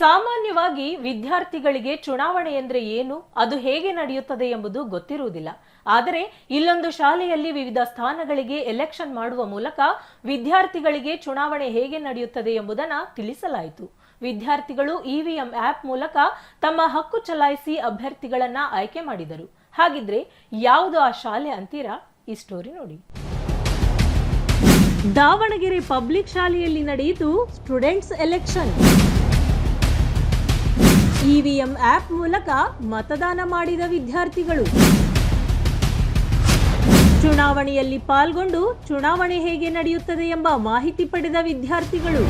ಸಾಮಾನ್ಯವಾಗಿ ವಿದ್ಯಾರ್ಥಿಗಳಿಗೆ ಚುನಾವಣೆ ಎಂದರೆ ಏನು? ಅದು ಹೇಗೆ ನಡೆಯುತ್ತದೆ ಎಂಬುದು ಗೊತ್ತಿರುವುದಿಲ್ಲ. ಆದರೆ ಇಲ್ಲೊಂದು ಶಾಲೆಯಲ್ಲಿ ವಿವಿಧ ಸ್ಥಾನಗಳಿಗೆ ಎಲೆಕ್ಷನ್ ಮಾಡುವ ಮೂಲಕ ವಿದ್ಯಾರ್ಥಿಗಳಿಗೆ ಚುನಾವಣೆ ಹೇಗೆ ನಡೆಯುತ್ತದೆ ಎಂಬುದನ್ನು ತಿಳಿಸಲಾಯಿತು. ವಿದ್ಯಾರ್ಥಿಗಳು ಇವಿಎಂ ಆಪ್ ಮೂಲಕ ತಮ್ಮ ಹಕ್ಕು ಚಲಾಯಿಸಿ ಅಭ್ಯರ್ಥಿಗಳನ್ನ ಆಯ್ಕೆ ಮಾಡಿದರು. ಹಾಗಿದ್ರೆ ಯಾವುದು ಆ ಶಾಲೆ ಅಂತೀರಾ? ಈ ಸ್ಟೋರಿ ನೋಡಿ. ದಾವಣಗೆರೆ ಪಬ್ಲಿಕ್ ಶಾಲೆಯಲ್ಲಿ ನಡೆಯಿತು ಸ್ಟೂಡೆಂಟ್ಸ್ ಎಲೆಕ್ಷನ್ ಇವಿಎಂ ಆಪ್ ಮೂಲಕ ಮತದಾನ ಮಾಡಿದ ವಿದ್ಯಾರ್ಥಿಗಳು. ಚುನಾವಣೆಯಲ್ಲಿ ಪಾಲ್ಗೊಂಡು ಚುನಾವಣೆ ಹೇಗೆ ನಡೆಯುತ್ತದೆ ಎಂಬ ಮಾಹಿತಿ ಪಡೆದ ವಿದ್ಯಾರ್ಥಿಗಳು.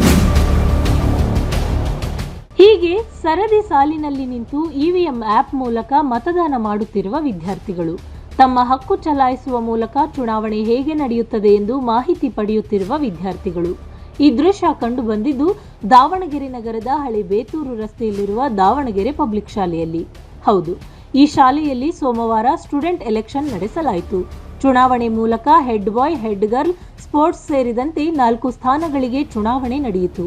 ಹೀಗೆ ಸರದಿ ಸಾಲಿನಲ್ಲಿ ನಿಂತು ಇವಿಎಂ ಆಪ್ ಮೂಲಕ ಮತದಾನ ಮಾಡುತ್ತಿರುವ ವಿದ್ಯಾರ್ಥಿಗಳು. ತಮ್ಮ ಹಕ್ಕು ಚಲಾಯಿಸುವ ಮೂಲಕ ಚುನಾವಣೆ ಹೇಗೆ ನಡೆಯುತ್ತದೆ ಎಂದು ಮಾಹಿತಿ ಪಡೆಯುತ್ತಿರುವ ವಿದ್ಯಾರ್ಥಿಗಳು. ಈ ದೃಶ್ಯ ಕಂಡು ಬಂದಿದ್ದು ದಾವಣಗೆರೆ ನಗರದ ಹಳೆ ಬೇತೂರು ರಸ್ತೆಯಲ್ಲಿರುವ ದಾವಣಗೆರೆ ಪಬ್ಲಿಕ್ ಶಾಲೆಯಲ್ಲಿ. ಹೌದು, ಈ ಶಾಲೆಯಲ್ಲಿ ಸೋಮವಾರ ಸ್ಟೂಡೆಂಟ್ ಎಲೆಕ್ಷನ್ ನಡೆಸಲಾಯಿತು. ಚುನಾವಣೆ ಮೂಲಕ head boy, head girl, sports ಸೇರಿದಂತೆ ನಾಲ್ಕು ಸ್ಥಾನಗಳಿಗೆ ಚುನಾವಣೆ ನಡೆಯಿತು.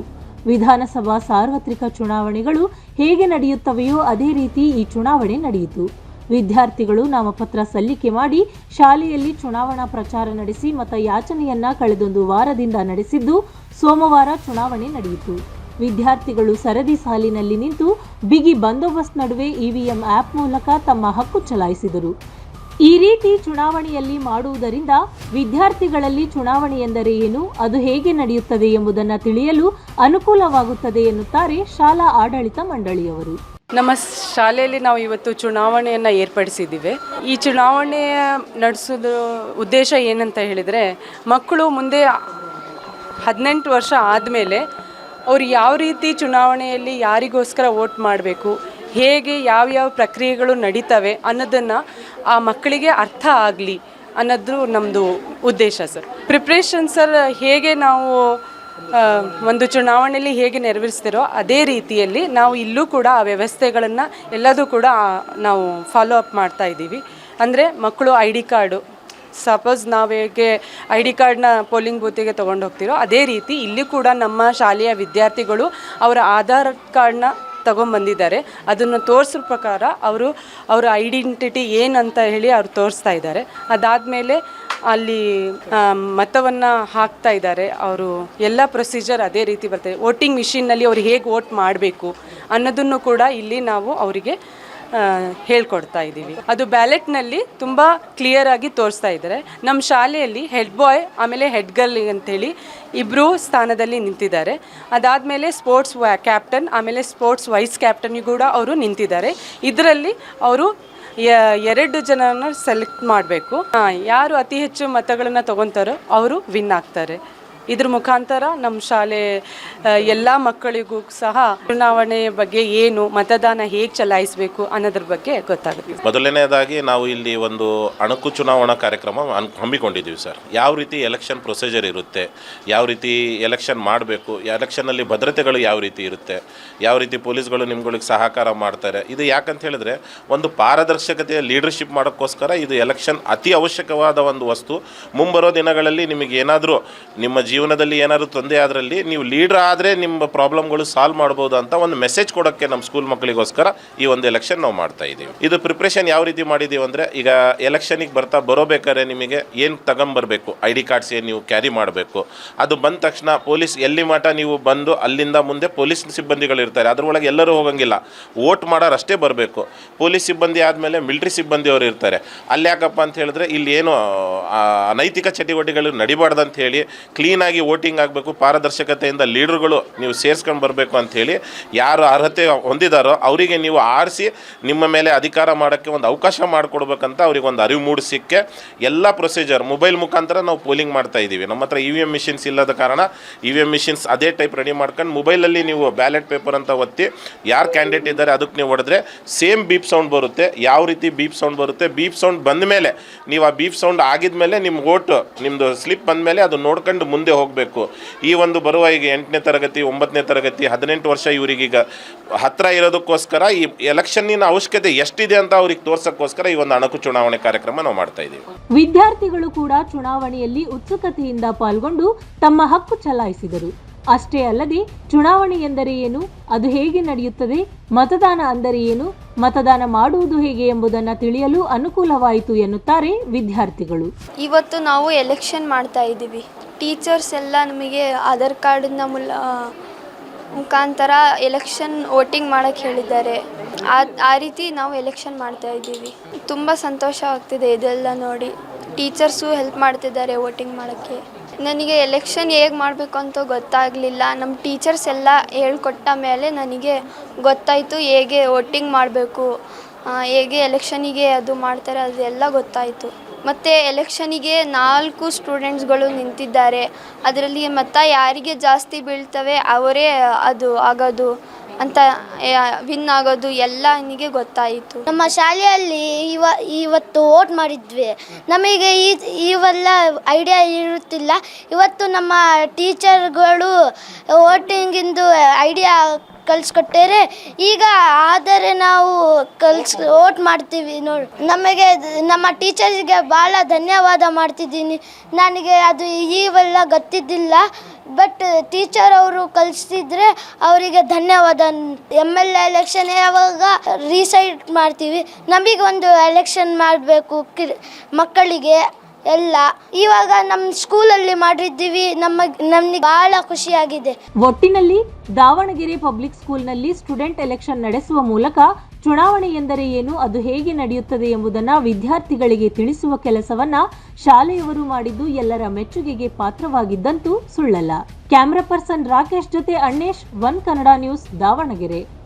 ವಿಧಾನಸಭಾ ಸಾರ್ವತ್ರಿಕ ಚುನಾವಣೆಗಳು ಹೇಗೆ ನಡೆಯುತ್ತವೆಯೋ ಅದೇ ರೀತಿ ಈ ಚುನಾವಣೆ ನಡೆಯಿತು. ವಿದ್ಯಾರ್ಥಿಗಳು ನಾಮಪತ್ರ ಸಲ್ಲಿಕೆ ಮಾಡಿ ಶಾಲೆಯಲ್ಲಿ ಚುನಾವಣಾ ಪ್ರಚಾರ ನಡೆಸಿ ಮತ ಯಾಚನೆಯನ್ನ ಕಳೆದೊಂದು ವಾರದಿಂದ ನಡೆಸಿದ್ದು ಸೋಮವಾರ ಚುನಾವಣೆ ನಡೆಯಿತು. ವಿದ್ಯಾರ್ಥಿಗಳು ಸರದಿ ಸಾಲಿನಲ್ಲಿ ನಿಂತು ಬಿಗಿ ಬಂದೋಬಸ್ತ್ ನಡುವೆ ಇವಿಎಂ ಆಪ್ ಮೂಲಕ ತಮ್ಮ ಹಕ್ಕು ಚಲಾಯಿಸಿದರು. ಈ ರೀತಿ ಚುನಾವಣೆಯಲ್ಲಿ ಮಾಡುವುದರಿಂದ ವಿದ್ಯಾರ್ಥಿಗಳಲ್ಲಿ ಚುನಾವಣೆ ಎಂದರೆ ಏನು, ಅದು ಹೇಗೆ ನಡೆಯುತ್ತದೆ ಎಂಬುದನ್ನು ತಿಳಿಯಲು ಅನುಕೂಲವಾಗುತ್ತದೆ ಎನ್ನುತ್ತಾರೆ ಶಾಲಾ ಆಡಳಿತ ಮಂಡಳಿಯವರು. ನಮ್ಮ ಶಾಲೆಯಲ್ಲಿ ನಾವು ಇವತ್ತು ಚುನಾವಣೆಯನ್ನು ಏರ್ಪಡಿಸಿದ್ದೀವಿ. ಈ ಚುನಾವಣೆ ನಡೆಸೋದು ಉದ್ದೇಶ ಏನಂತ ಹೇಳಿದರೆ, ಮಕ್ಕಳು ಮುಂದೆ ಹದಿನೆಂಟು ವರ್ಷ ಆದಮೇಲೆ ಅವ್ರು ಯಾವ ರೀತಿ ಚುನಾವಣೆಯಲ್ಲಿ ಯಾರಿಗೋಸ್ಕರ ವೋಟ್ ಮಾಡಬೇಕು, ಹೇಗೆ ಯಾವ್ಯಾವ ಪ್ರಕ್ರಿಯೆಗಳು ನಡೀತವೆ ಅನ್ನೋದನ್ನು ಆ ಮಕ್ಕಳಿಗೆ ಅರ್ಥ ಆಗಲಿ ಅನ್ನೋದು ನಮ್ಮದು ಉದ್ದೇಶ ಸರ್. ಪ್ರಿಪ್ರೇಷನ್ ಸರ್ ಹೇಗೆ ನಾವು ಒಂದು ಚುನಾವಣೆಯಲ್ಲಿ ಹೇಗೆ ನೆರವೇರಿಸ್ತಿರೋ ಅದೇ ರೀತಿಯಲ್ಲಿ ನಾವು ಇಲ್ಲೂ ಕೂಡ ಆ ವ್ಯವಸ್ಥೆಗಳನ್ನು ಎಲ್ಲದೂ ಕೂಡ ನಾವು ಫಾಲೋ ಅಪ್ ಮಾಡ್ತಾ ಇದ್ದೀವಿ. ಅಂದರೆ ಮಕ್ಕಳು ಐ ಡಿ ಕಾರ್ಡು ಸಪೋಸ್ ನಾವು ಹೇಗೆ ಐ ಡಿ ಕಾರ್ಡ್ನ ಪೋಲಿಂಗ್ ಬೂತಿಗೆ ತೊಗೊಂಡು ಹೋಗ್ತಿರೋ, ಅದೇ ರೀತಿ ಇಲ್ಲಿ ಕೂಡ ನಮ್ಮ ಶಾಲೆಯ ವಿದ್ಯಾರ್ಥಿಗಳು ಅವರ ಆಧಾರ್ ಕಾರ್ಡ್ನ ತಗೊಂಬಂದಿದ್ದಾರೆ ಅದನ್ನು ತೋರಿಸೋ ಪ್ರಕಾರ ಅವರು, ಅವರ ಐಡೆಂಟಿಟಿ ಏನಂತ ಹೇಳಿ ಅವ್ರು ತೋರಿಸ್ತಾ ಇದ್ದಾರೆ. ಅದಾದಮೇಲೆ ಅಲ್ಲಿ ಮತವನ್ನು ಹಾಕ್ತಾ ಇದ್ದಾರೆ. ಅವರು ಎಲ್ಲ ಪ್ರೊಸೀಜರ್ ಅದೇ ರೀತಿ ಬರ್ತದೆ. ವೋಟಿಂಗ್ ಮಿಷಿನ್ನಲ್ಲಿ ಅವ್ರು ಹೇಗೆ ವೋಟ್ ಮಾಡಬೇಕು ಅನ್ನೋದನ್ನು ಕೂಡ ಇಲ್ಲಿ ನಾವು ಅವರಿಗೆ ಹೇಳ್ಕೊಡ್ತಾ ಇದ್ದೀವಿ. ಅದು ಬ್ಯಾಲೆಟ್ನಲ್ಲಿ ತುಂಬ ಕ್ಲಿಯರ್ ಆಗಿ ತೋರಿಸ್ತಾ ಇದ್ದಾರೆ. ನಮ್ಮ ಶಾಲೆಯಲ್ಲಿ ಹೆಡ್ ಬಾಯ್ ಆಮೇಲೆ ಹೆಡ್ ಗರ್ಲ್ ಅಂತೇಳಿ ಇಬ್ಬರು ಸ್ಥಾನದಲ್ಲಿ ನಿಂತಿದ್ದಾರೆ. ಅದಾದಮೇಲೆ ಸ್ಪೋರ್ಟ್ಸ್ ಕ್ಯಾಪ್ಟನ್ ಆಮೇಲೆ ಸ್ಪೋರ್ಟ್ಸ್ ವೈಸ್ ಕ್ಯಾಪ್ಟನ್ಗೂ ಕೂಡ ಅವರು ನಿಂತಿದ್ದಾರೆ. ಇದರಲ್ಲಿ ಅವರು ಎರಡು ಜನನ ಸೆಲೆಕ್ಟ್ ಮಾಡಬೇಕು. ಯಾರು ಅತಿ ಹೆಚ್ಚು ಮತಗಳನ್ನು ತಗೊಂತಾರೋ ಅವರು ವಿನ್ ಆಗ್ತಾರೆ. ಇದ್ರ ಮುಖಾಂತರ ನಮ್ಮ ಶಾಲೆ ಎಲ್ಲ ಮಕ್ಕಳಿಗೂ ಸಹ ಚುನಾವಣೆ ಬಗ್ಗೆ ಏನು ಮತದಾನ ಹೇಗೆ ಚಲಾಯಿಸಬೇಕು ಅನ್ನೋದ್ರ ಬಗ್ಗೆ ಗೊತ್ತಾಗುತ್ತೆ. ಮೊದಲನೇದಾಗಿ ನಾವು ಇಲ್ಲಿ ಒಂದು ಅಣಕು ಚುನಾವಣಾ ಕಾರ್ಯಕ್ರಮ ಹಮ್ಮಿಕೊಂಡಿದ್ದೀವಿ ಸರ್. ಯಾವ ರೀತಿ ಎಲೆಕ್ಷನ್ ಪ್ರೊಸೀಜರ್ ಇರುತ್ತೆ, ಯಾವ ರೀತಿ ಎಲೆಕ್ಷನ್ ಮಾಡಬೇಕು ಎಲೆಕ್ಷನಲ್ಲಿ ಭದ್ರತೆಗಳು ಯಾವ ರೀತಿ ಇರುತ್ತೆ, ಯಾವ ರೀತಿ ಪೊಲೀಸ್ಗಳು ನಿಮ್ಗಳಿಗೆ ಸಹಕಾರ ಮಾಡ್ತಾರೆ, ಇದು ಯಾಕಂತ ಹೇಳಿದ್ರೆ ಒಂದು ಪಾರದರ್ಶಕತೆಯ ಲೀಡರ್ಶಿಪ್ ಮಾಡೋಕ್ಕೋಸ್ಕರ ಇದು ಎಲೆಕ್ಷನ್ ಅತಿ ಅವಶ್ಯಕವಾದ ಒಂದು ವಸ್ತು. ಮುಂಬರೋ ದಿನಗಳಲ್ಲಿ ನಿಮಗೆ ಏನಾದರೂ ನಿಮ್ಮ ಜೀವನದಲ್ಲಿ ಏನಾದರೂ ತೊಂದರೆ ಆದ್ರಲ್ಲಿ ನೀವು ಲೀಡರ್ ಆದರೆ ನಿಮ್ಮ ಪ್ರಾಬ್ಲಮ್ಗಳು ಸಾಲ್ವ್ ಮಾಡ್ಬೋದು ಅಂತ ಒಂದು ಮೆಸೇಜ್ ಕೊಡೋಕ್ಕೆ ನಮ್ಮ ಸ್ಕೂಲ್ ಮಕ್ಕಳಿಗೋಸ್ಕರ ಈ ಒಂದು ಎಲೆಕ್ಷನ್ ನಾವು ಮಾಡ್ತಾ ಇದ್ದೀವಿ ಇದು ಪ್ರಿಪ್ರೇಷನ್ ಯಾವ ರೀತಿ ಮಾಡಿದ್ದೀವಿ ಅಂದರೆ ಈಗ ಎಲೆಕ್ಷನಿಗೆ ಬರ್ತಾ ಬರೋಬೇಕಾದ್ರೆ ನಿಮಗೆ ಏನು ತಗೊಂಬರ್ಬೇಕು ಐ ಡಿ ಕಾರ್ಡ್ಸ್ ಏನು ನೀವು ಕ್ಯಾರಿ ಮಾಡಬೇಕು? ಅದು ಬಂದ ತಕ್ಷಣ ಪೊಲೀಸ್ ಎಲ್ಲಿ ಮಠ ನೀವು ಬಂದು ಅಲ್ಲಿಂದ ಮುಂದೆ ಪೊಲೀಸ್ ಸಿಬ್ಬಂದಿಗಳು ಇರ್ತಾರೆ. ಅದರೊಳಗೆ ಎಲ್ಲರೂ ಹೋಗಂಗಿಲ್ಲ. ವೋಟ್ ಮಾಡೋರು ಅಷ್ಟೇ ಬರಬೇಕು. ಪೊಲೀಸ್ ಸಿಬ್ಬಂದಿ ಆದಮೇಲೆ ಮಿಲಿಟರಿ ಸಿಬ್ಬಂದಿಯವರು ಇರ್ತಾರೆ. ಅಲ್ಲಿ ಯಾಕಪ್ಪ ಅಂತ ಹೇಳಿದ್ರೆ ಇಲ್ಲಿ ಏನು ಅನೈತಿಕ ಚಟುವಟಿಕೆಗಳು ನಡಿಬಾರ್ದು ಅಂತ ಹೇಳಿ ಕ್ಲೀನಾಗಿ ವೋಟಿಂಗ್ ಆಗಬೇಕು, ಪಾರದರ್ಶಕತೆಯಿಂದ ಲೀಡರ್ಗಳು ನೀವು ಸೇರಿಸ್ಕೊಂಡು ಬರಬೇಕು ಅಂಥೇಳಿ ಯಾರು ಅರ್ಹತೆ ಹೊಂದಿದಾರೋ ಅವರಿಗೆ ನೀವು ಆರಿಸಿ ನಿಮ್ಮ ಮೇಲೆ ಅಧಿಕಾರ ಮಾಡೋಕ್ಕೆ ಒಂದು ಅವಕಾಶ ಮಾಡಿಕೊಡ್ಬೇಕಂತ ಅವ್ರಿಗೆ ಒಂದು ಅರಿವು ಮೂಡಿಸಿಕ್ಕೆ ಎಲ್ಲ ಪ್ರೊಸೀಜರ್ ಮೊಬೈಲ್ ಮುಖಾಂತರ ನಾವು ಪೋಲಿಂಗ್ ಮಾಡ್ತಾ ಇದ್ದೀವಿ. ನಮ್ಮ ಹತ್ರ ಇ ವಿ ಎಂ ಮಿಷಿನ್ಸ್ ಇಲ್ಲದ ಕಾರಣ ಇ ವಿ ಎಂ ಮಿಷಿನ್ಸ್ ಅದೇ ಟೈಪ್ ರೆಡಿ ಮಾಡ್ಕೊಂಡು ಮೊಬೈಲಲ್ಲಿ ನೀವು ಬ್ಯಾಲೆಟ್ ಪೇಪರ್ ಅಂತ ಒತ್ತಿ ಯಾರು ಕ್ಯಾಂಡಿಡೇಟ್ ಇದ್ದಾರೆ ಅದಕ್ಕೆ ನೀವು ಹೊಡೆದ್ರೆ ಸೇಮ್ ಬೀಪ್ ಸೌಂಡ್ ಬರುತ್ತೆ. ಯಾವ ರೀತಿ ಬೀಪ್ ಸೌಂಡ್ ಬರುತ್ತೆ? ಬೀಪ್ ಸೌಂಡ್ ಬಂದ ಮೇಲೆ ನೀವು ಆ ಬೀಪ್ ಸೌಂಡ್ ಆಗಿದ ಮೇಲೆ ನಿಮ್ಮ ಓಟ್ ನಿಮ್ಮದು ಸ್ಲಿಪ್ ಬಂದ ಮೇಲೆ ಅದು ನೋಡ್ಕೊಂಡು ಮುಂದೆ ಹೋಗಬೇಕು. ಈ ಒಂದು ಬರುವ ಈಗ ಎಂಟನೇ ತರಗತಿ ಒಂಬತ್ತನೇ ತರಗತಿ ಹದಿನೆಂಟು ವರ್ಷ ಇವರಿಗೀಗ ಹತ್ತಿರ ಇರೋದಕ್ಕೋಸ್ಕರ ಈ ಎಲೆಕ್ಷನ್ನಿನ ಅವಶ್ಯಕತೆ ಎಷ್ಟಿದೆ ಅಂತ ಅವ್ರಿಗೆ ತೋರ್ಸೋಕ್ಕೋಸ್ಕರ ಈ ಒಂದು ಅಣಕು ಚುನಾವಣೆ ಕಾರ್ಯಕ್ರಮ ನಾವು ಮಾಡ್ತಾ ಇದ್ದೀವಿ. ವಿದ್ಯಾರ್ಥಿಗಳು ಕೂಡ ಚುನಾವಣೆಯಲ್ಲಿ ಉತ್ಸುಕತೆಯಿಂದ ಪಾಲ್ಗೊಂಡು ತಮ್ಮ ಹಕ್ಕು ಚಲಾಯಿಸಿದರು. ಅಷ್ಟೇ ಅಲ್ಲದೆ ಚುನಾವಣೆ ಎಂದರೆ ಏನು ಅದು ಹೇಗೆ ನಡೆಯುತ್ತದೆ ಮತದಾನ ಅಂದರೆ ಏನು ಮತದಾನ ಮಾಡುವುದು ಹೇಗೆ ಎಂಬುದನ್ನು ತಿಳಿಯಲು ಅನುಕೂಲವಾಯಿತು ಎನ್ನುತ್ತಾರೆ ವಿದ್ಯಾರ್ಥಿಗಳು. ಇವತ್ತು ನಾವು ಎಲೆಕ್ಷನ್ ಮಾಡ್ತಾ ಇದ್ದೀವಿ. ಟೀಚರ್ಸ್ ಎಲ್ಲ ನಮಗೆ ಆಧಾರ್ ಕಾರ್ಡಿನ ಮುಲ, ಮುಖಾಂತರ ಎಲೆಕ್ಷನ್ ವೋಟಿಂಗ್ ಮಾಡೋಕ್ಕೆ ಹೇಳಿದ್ದಾರೆ. ಆ ಆ ರೀತಿ ನಾವು ಎಲೆಕ್ಷನ್ ಮಾಡ್ತಾ ಇದ್ದೀವಿ. ತುಂಬ ಸಂತೋಷ ಆಗ್ತಿದೆ ಇದೆಲ್ಲ ನೋಡಿ. ಟೀಚರ್ಸು ಹೆಲ್ಪ್ ಮಾಡ್ತಿದ್ದಾರೆ ವೋಟಿಂಗ್ ಮಾಡೋಕ್ಕೆ. ನನಗೆ ಎಲೆಕ್ಷನ್ ಹೇಗೆ ಮಾಡಬೇಕು ಅಂತ ಗೊತ್ತಾಗಲಿಲ್ಲ. ನಮ್ಮ ಟೀಚರ್ಸ್ ಎಲ್ಲ ಹೇಳ್ಕೊಟ್ಟ ಮೇಲೆ ನನಗೆ ಗೊತ್ತಾಯಿತು ಹೇಗೆ ವೋಟಿಂಗ್ ಮಾಡಬೇಕು ಹೇಗೆ ಎಲೆಕ್ಷನಿಗೆ ಅದು ಮಾಡ್ತಾರೆ ಅದೆಲ್ಲ ಗೊತ್ತಾಯಿತು. ಮತ್ತು ಎಲೆಕ್ಷನಿಗೆ ನಾಲ್ಕು ಸ್ಟೂಡೆಂಟ್ಸ್ಗಳು ನಿಂತಿದ್ದಾರೆ. ಅದರಲ್ಲಿ ಮತ ಯಾರಿಗೆ ಜಾಸ್ತಿ ಬೀಳ್ತವೆ ಅವರೇ ಅದು ಆಗೋದು ಅಂತ ವಿನ್ ಆಗೋದು ಎಲ್ಲ ನನಗೆ ಗೊತ್ತಾಯಿತು. ನಮ್ಮ ಶಾಲೆಯಲ್ಲಿ ಇವ, ಇವತ್ತು ಓಟ್ ಮಾಡಿದ್ವಿ. ನಮಗೆ ಈ, ಇವೆಲ್ಲ ಐಡಿಯಾ ಇರುತ್ತಿಲ್ಲ. ಇವತ್ತು ನಮ್ಮ ಟೀಚರ್ಗಳು ವೋಟಿಂಗಿಂದು ಐಡಿಯಾ ಕಲಿಸ್ಕೊಟ್ಟರೆ. ಈಗ ಆದರೆ ನಾವು ಕಲ್ಸ್ ಓಟ್ ಮಾಡ್ತೀವಿ ನೋಡಿ. ನಮಗೆ ನಮ್ಮ ಟೀಚರ್ಸ್ಗೆ ಭಾಳ ಧನ್ಯವಾದ ಮಾಡ್ತಿದ್ದೀನಿ. ನನಗೆ ಅದು ಈವೆಲ್ಲ ಗೊತ್ತಿದ್ದಿಲ್ಲ. ಬಟ್ ಟೀಚರ್ ಅವರು ಕಲಿಸಿದ್ರೆ ಅವರಿಗೆ ಧನ್ಯವಾದ. ಎಂ ಎಲ್ ಎಲೆಕ್ಷನ್ ಯಾವಾಗ ರೀಸೈಡ್ ಮಾಡ್ತೀವಿ. ನಮಗೊಂದು ಎಲೆಕ್ಷನ್ ಮಾಡಬೇಕು ಮಕ್ಕಳಿಗೆ. ಎಲ್ಲ. ಇವಾಗ ನಮ್ಮ ಸ್ಕೂಲಲ್ಲಿ ಮಾಡಿದ್ದೀವಿ. ನಮ್ಮ, ನಮಗೆ ಬಹಳ ಖುಷಿಯಾಗಿದೆ. ಒಟ್ಟಿನಲ್ಲಿ ದಾವಣಗೆರೆ ಪಬ್ಲಿಕ್ ಸ್ಕೂಲ್ನಲ್ಲಿ ಸ್ಟೂಡೆಂಟ್ ಎಲೆಕ್ಷನ್ ನಡೆಸುವ ಮೂಲಕ ಚುನಾವಣೆ ಎಂದರೆ ಏನು, ಅದು ಹೇಗೆ ನಡೆಯುತ್ತದೆ ಎಂಬುದನ್ನು ವಿದ್ಯಾರ್ಥಿಗಳಿಗೆ ತಿಳಿಸುವ ಕೆಲಸವನ್ನ ಶಾಲೆಯವರು ಮಾಡಿದ್ದು ಎಲ್ಲರ ಮೆಚ್ಚುಗೆಗೆ ಪಾತ್ರವಾಗಿದ್ದಂತೂ ಸುಳ್ಳಲ್ಲ. ಕ್ಯಾಮ್ರಾ ಪರ್ಸನ್ ರಾಕೇಶ್ ಜೊತೆ ಅಣ್ಣೇಶ್, ಒನ್ ಕನ್ನಡ ನ್ಯೂಸ್, ದಾವಣಗೆರೆ.